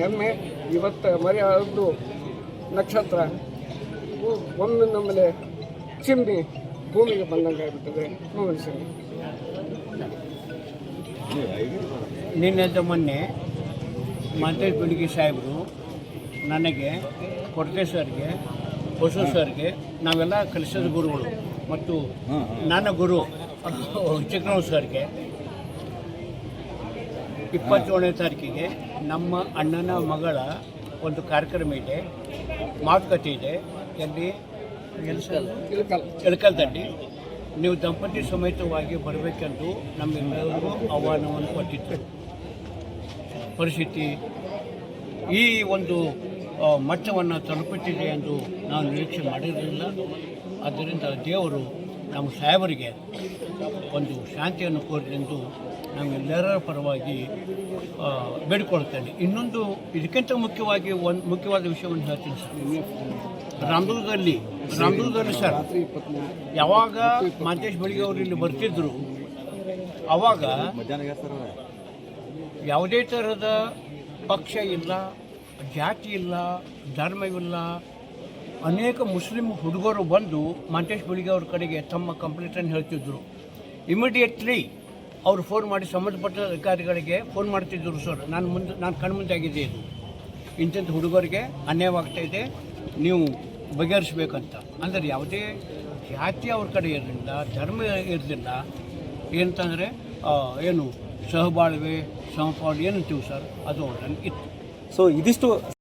ಹೆಮ್ಮೆ ಇವತ್ತು ಮರೆಯಾದ್ದು ನಕ್ಷತ್ರ ಒಮ್ಮೆ ನಮ್ಮಲ್ಲಿ ಚಿಮ್ಮಿ ಭೂಮಿಗೆ ಬಂದಂಗೆ ಆಗಿಬಿಟ್ಟದೆ. ನಿನ್ನೆ ನಿನ್ನೆದ ಮೊನ್ನೆ ಮಂತ್ರಿ ಗುಂಡಿಗೆ ಸಾಹೇಬರು ನನಗೆ ಕೊರತೆ ಸರ್ಗೆ ಹೊಸ ಸರ್ಗೆ ನಾವೆಲ್ಲ ಕಲಿಸಿದ ಗುರುಗಳು. ಮತ್ತು ನನ್ನ ಗುರು ಚಿಕ್ಕನವ್ ಸರ್ಗೆ ಇಪ್ಪತ್ತೇಳನೇ ತಾರೀಕಿಗೆ ನಮ್ಮ ಅಣ್ಣನ ಮಗಳ ಒಂದು ಕಾರ್ಯಕ್ರಮ ಇದೆ ಮಾತುಕತೆ ಇದೆ. ಎಲ್ಲಿ? ಎಲ್ಲಿ ಸರ್ ಇಳಕಲ್ ಎಳಕಲ್ದಲ್ಲಿ ನೀವು ದಂಪತಿ ಸಮೇತವಾಗಿ ಬರಬೇಕೆಂದು ನಮ್ಮೆಲ್ಲರಿಗೂ ಆಹ್ವಾನವನ್ನು ಕೊಟ್ಟಿತ್ತು ಪರಿಸ್ಥಿತಿ ಈ ಒಂದು ಮಟ್ಟವನ್ನು ತಲುಪುತ್ತಿದೆ ಎಂದು ನಾವು ನಿರೀಕ್ಷೆ ಮಾಡಿರಲಿಲ್ಲ. ಆದ್ದರಿಂದ ದೇವರು ನಮ್ಮ ಸಾಹೇಬರಿಗೆ ಒಂದು ಶಾಂತಿಯನ್ನು ಕೋರಿದೆಂದು ನಮ್ಮೆಲ್ಲರ ಪರವಾಗಿ ಬೇಡ್ಕೊಳ್ತೇನೆ. ಇನ್ನೊಂದು, ಇದಕ್ಕಿಂತ ಮುಖ್ಯವಾಗಿ ಒಂದು ಮುಖ್ಯವಾದ ವಿಷಯವನ್ನು ಹೇಳ್ತೀನಿ ಸರ್. ರಾಮದುರ್ಗದಲ್ಲಿ ರಾಮದುರ್ಗದಲ್ಲಿ ಸರ್, ಯಾವಾಗ ಮಾಂತೇಶ್ ಬಳಿಗೆ ಅವರು ಇಲ್ಲಿ ಬರ್ತಿದ್ರು, ಅವಾಗ ಯಾವುದೇ ಥರದ ಪಕ್ಷ ಇಲ್ಲ, ಜಾತಿ ಇಲ್ಲ, ಧರ್ಮವಿಲ್ಲ, ಅನೇಕ ಮುಸ್ಲಿಂ ಹುಡುಗರು ಬಂದು ಮಾಂತೇಶ್ ಬಳಿಗೆ ಅವ್ರ ಕಡೆಗೆ ತಮ್ಮ ಕಂಪ್ಲೇಂಟನ್ನು ಹೇಳ್ತಿದ್ರು. ಇಮಿಡಿಯೇಟ್ಲಿ ಅವರು ಫೋನ್ ಮಾಡಿ ಸಂಬಂಧಪಟ್ಟ ಅಧಿಕಾರಿಗಳಿಗೆ ಫೋನ್ ಮಾಡ್ತಿದ್ದರು ಸರ್ ನಾನು ಮುಂದೆ, ನಾನು ಕಣ್ಮುಂದೆ ಆಗಿದೆ ಇದು. ಇಂಥದ್ದು ಹುಡುಗರಿಗೆ ಅನ್ಯಾಯವಾಗ್ತಾ ಇದೆ. ನೀವು ಬಗೆಹರಿಸ್ಬೇಕಂತ. ಅಂದರೆ ಯಾವುದೇ ಜಾತಿ ಅವ್ರ ಕಡೆ ಇರಲಿಲ್ಲ, ಧರ್ಮ ಇರಲಿಲ್ಲ, ಏನಂತಂದರೆ ಏನು, ಸಹಬಾಳ್ವೆ ಸಮಪಾಳು ಏನಂತೀವಿ ಸರ್ ಅದು ಅವ್ರಲ್ಲಿ ಇತ್ತು. ಸೊ ಇದಿಷ್ಟು